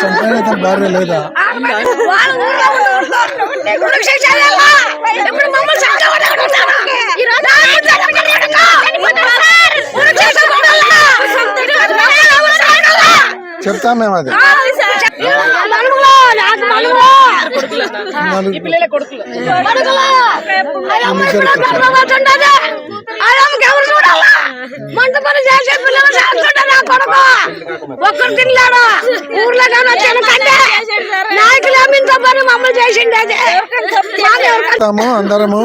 చనిపోయిన అతని లేదా చెప్తాం మేము అది. నలుగులో నాకు నలుగులో నలుగురు ఎవరు చూడాలా? మంట పని చేసే పిల్లలు చేస్తుంటే నా కొడుకు. ఒక్కరు తినలేడు? ఊర్లో కానీ వచ్చాను కంటే నాయకులు అమ్మింత పని మమ్మల్ని చేసిండే అది? మాకెవరు చెప్తాము అందరము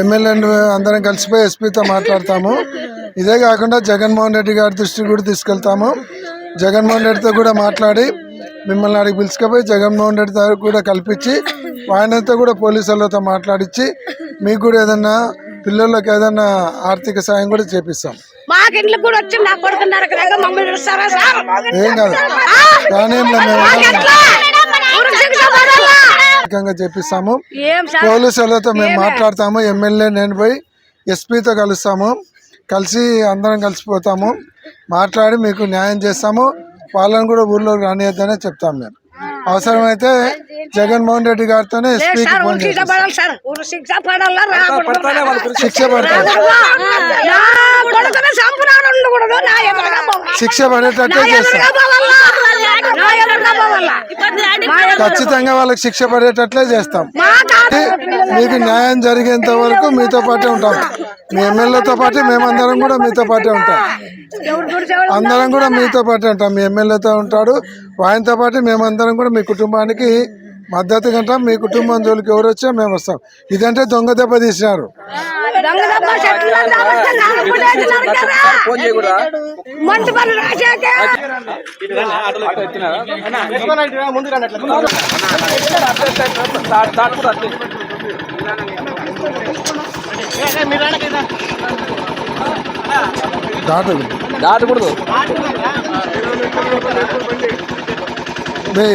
ఎమ్మెల్యే అందరం కలిసిపోయి ఎస్పీతో మాట్లాడతాము. ఇదే కాకుండా జగన్మోహన్ రెడ్డి గారి దృష్టికి కూడా తీసుకెళ్తాము. జగన్మోహన్ రెడ్డితో కూడా మాట్లాడి మిమ్మల్ని అడిగి పిలుచుకుపోయి జగన్మోహన్ రెడ్డితో కూడా కల్పించి ఆయనతో కూడా పోలీసు వాళ్ళతో మాట్లాడించి మీకు కూడా ఏదన్నా పిల్లలకి ఏదన్నా ఆర్థిక సాయం కూడా చేపిస్తాం. మాకు ఇంట్లో కూడా వచ్చి నా కొడుకు నరకలేక మమ్మల్ని ఇస్తారా సార్? ఏం కాదు. లేదు, మేము చేపిస్తాము. పోలీసు వాళ్ళతో మేము మాట్లాడతాము. ఎమ్మెల్యే నేను పోయి ఎస్పీతో కలుస్తాము. కలిసి అందరం కలిసిపోతాము. మాట్లాడి మీకు న్యాయం చేస్తాము. వాళ్ళని కూడా ఊర్లోకి రానియద్దనే చెప్తాం మేము. అవసరమైతే జగన్మోహన్ రెడ్డి గారితోనే శిక్ష పడాలి శిక్ష పడతారు. ఉండకూడదు నా ఎదురుగా పోవాలి. శిక్ష పడేటట్టే నా చేస్తాం. ఎదురుగా పోవాలా? నా ఎదురుగా పోవాలా? మా ఎదురు- ఖచ్చితంగా వాళ్ళకి శిక్ష పడేటట్లే చేస్తాం. మా కాదు. మీకు న్యాయం జరిగేంత వరకు మీతో పాటే ఉంటాం. మీ ఎమ్మెల్యేతో పాటు మేమందరం కూడా మీతో పాటే ఉంటాం. ఎవరు అందరం కూడా మీతో పాటు ఉంటాం. మీ ఎమ్మెల్యేతో ఉంటాడు. ఆయనతో పాటు మేమందరం కూడా మీ కుటుంబానికి మద్దతుగా ఉంటాం మీ కుటుంబం జోలికి ఎవరు వచ్చా మేము వస్తాం. ఇదంటే దొంగ దెబ్బ తీసినారు. మంచి పని రాశాకే. దాటు దాటకూడదు. బే